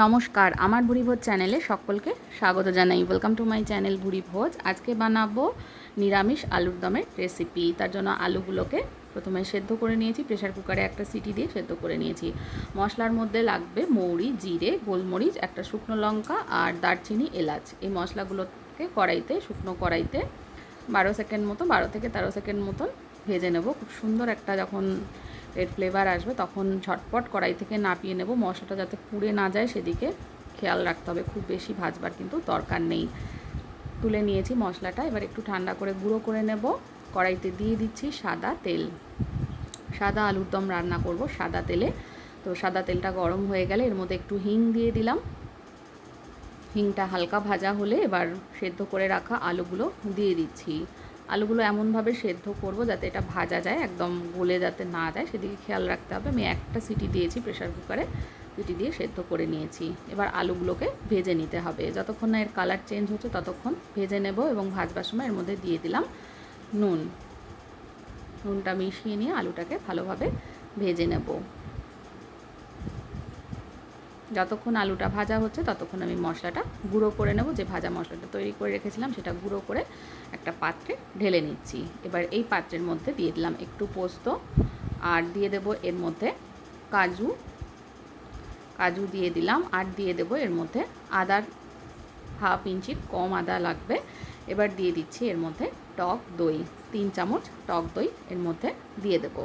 নমস্কার, আমার ভুড়ি ভোজ চ্যানেলে সকলকে স্বাগত জানাই। ওয়েলকাম টু মাই চ্যানেল ভুড়ি ভোজ। আজকে বানাবো নিরামিষ আলুর দমের রেসিপি তার জন্য আলুগুলোকে প্রথমে সেদ্ধ করে নিয়েছি প্রেশার কুকারে একটা সিটি দিয়ে সেদ্ধ করে নিয়েছি। মশলার মধ্যে লাগবে মৌরি, জিরে, গোলমরিচ, একটা শুকনো লঙ্কা আর দারচিনি, এলাচ। এই মশলাগুলোকে কড়াইতে, শুকনো কড়াইতে বারো সেকেন্ড মতো, বারো থেকে তেরো সেকেন্ড মতন ভেজে নেব। খুব সুন্দর একটা যখন রেড ফ্লেভার আসবে, তখন ঝটপট কড়াই থেকে নাপিয়ে নেব। মশলাটা যাতে পুড়ে না যায় সেদিকে খেয়াল রাখতে হবে। খুব বেশি ভাজবার কিন্তু দরকার নেই। তুলে নিয়েছি মশলাটা। এবার একটু ঠান্ডা করে গুঁড়ো করে নেব। কড়াইতে দিয়ে দিচ্ছি সাদা তেল। সাদা আলুর দম রান্না করব সাদা তেলে। তো সাদা তেলটা গরম হয়ে গেলে এর মধ্যে একটু হিং দিয়ে দিলাম। হিংটা হালকা ভাজা হলে এবার সেদ্ধ করে রাখা আলুগুলো দিয়ে দিচ্ছি। আলুগুলো এমনভাবে সেদ্ধ করব যাতে এটা ভাজা যায়, একদম গলে যাতে না যায়, সেদিকে খেয়াল রাখতে হবে। আমি একটা সিটি দিয়েছি প্রেশার কুকারে, সিটি দিয়ে সেদ্ধ করে নিয়েছি। এবার আলুগুলোকে ভেজে নিতে হবে। যতক্ষণ না এর কালার চেঞ্জ হচ্ছে, ততক্ষণ ভেজে নেব এবং ভাজবার সময় এর মধ্যে দিয়ে দিলাম নুন। নুনটা মিশিয়ে নিয়ে আলুটাকে ভালোভাবে ভেজে নেব। যতক্ষণ আলুটা ভাজা হচ্ছে ততক্ষণ আমি মশলাটা গুঁড়ো করে নেব। যে ভাজা মশলাটা তৈরি করে রেখেছিলাম সেটা গুঁড়ো করে একটা পাত্রে ঢেলে নিচ্ছি। এবার এই পাত্রের মধ্যে দিয়ে দিলাম একটু পোস্ত আর দিয়ে দেব এর মধ্যে কাজু। কাজু দিয়ে দিলাম আর দিয়ে দেব এর মধ্যে আদার হাফ ইঞ্চির কম আদা লাগবে। এবার দিয়ে দিচ্ছি এর মধ্যে টক দই, তিন চামচ টক দই এর মধ্যে দিয়ে দেব।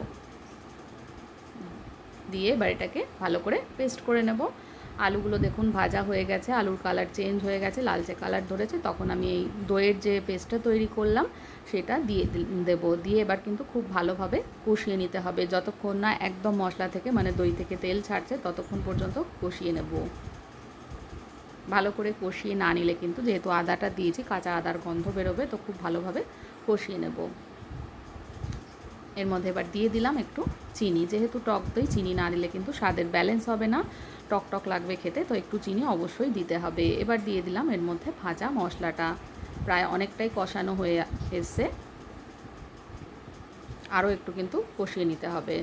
দিয়ে এবার এটাকে ভালো করে পেস্ট করে নেব। আলুগুলো দেখুন ভাজা হয়ে গেছে, আলুর কালার চেঞ্জ হয়ে গেছে, লালচে কালার ধরেছে, তখন আমি এই দইয়ের যে পেস্টটা তৈরি করলাম, সেটা দিয়ে দেব, দিয়ে এবার কিন্তু খুব ভালোভাবে কষিয়ে নিতে হবে, যতক্ষণ না একদম মশলা থেকে মানে দই থেকে তেল ছাড়ছে, ততক্ষণ পর্যন্ত কষিয়ে নেব। ভালো করে কষিয়ে না নিলে কিন্তু যেহেতু আদাটা দিয়েছি, কাঁচা আদার গন্ধ বেরোবে, তো খুব ভালোভাবে কষিয়ে নেব। এর মধ্যে এবার দিয়ে দিলাম একটু চিনি। যেহেতু টক দই, চিনি না দিলে কিন্তু স্বাদের ব্যালেন্স হবে না। টক টক লাগবে খেতে, তো একটু চিনি অবশ্যই দিতে হবে। এবার দিয়ে দিলাম এর মধ্যে ভাজা মশলাটা। প্রায় অনেকটাই কষানো হয়ে এসছে। আরও একটু কিন্তু কষিয়ে নিতে হবে।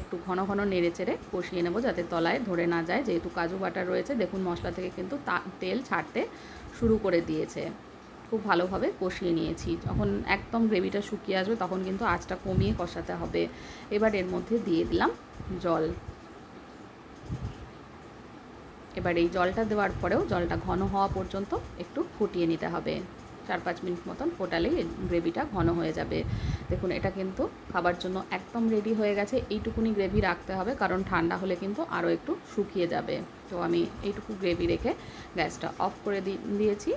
একটু ঘন ঘন নেড়ে চেড়ে কষিয়ে নেব যাতে তলায় ধরে না যায়। যেহেতু কাজু বাটা রয়েছে, দেখুন মশলা থেকে কিন্তু তেল ছাড়তে শুরু করে দিয়েছে। খুব ভালোভাবে কষিয়ে নিয়েছি। যখন একদম গ্রেভিটা শুকিয়ে আসবে তখন কিন্তু আঁচটা কমিয়ে কষাতে হবে। এবার এর মধ্যে দিয়ে দিলাম জল। এবার এই জলটা দেওয়ার পরেও জলটা ঘন হওয়া পর্যন্ত একটু ফুটিয়ে নিতে হবে। চার পাঁচ মিনিট মতন ফোটালেই গ্রেভিটা ঘন হয়ে যাবে। দেখুন, এটা কিন্তু খাবার জন্য একদম রেডি হয়ে গেছে। এইটুকুনি গ্রেভি রাখতে হবে কারণ ঠান্ডা হলে কিন্তু আরও একটু শুকিয়ে যাবে। তো আমি এইটুকু গ্রেভি রেখে গ্যাসটা অফ করে দিয়েছি।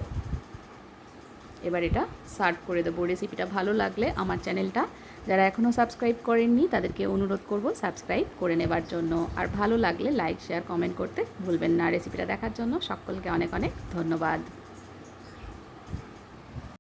এবার এটা সার্ভ করে দেবো। রেসিপিটা ভালো লাগলে আমার চ্যানেলটা যারা এখনও সাবস্ক্রাইব করেননি, তাদেরকে অনুরোধ করব সাবস্ক্রাইব করে নেবার জন্য। আর ভালো লাগলে লাইক, শেয়ার, কমেন্ট করতে ভুলবেন না। রেসিপিটা দেখার জন্য সকলকে অনেক অনেক ধন্যবাদ।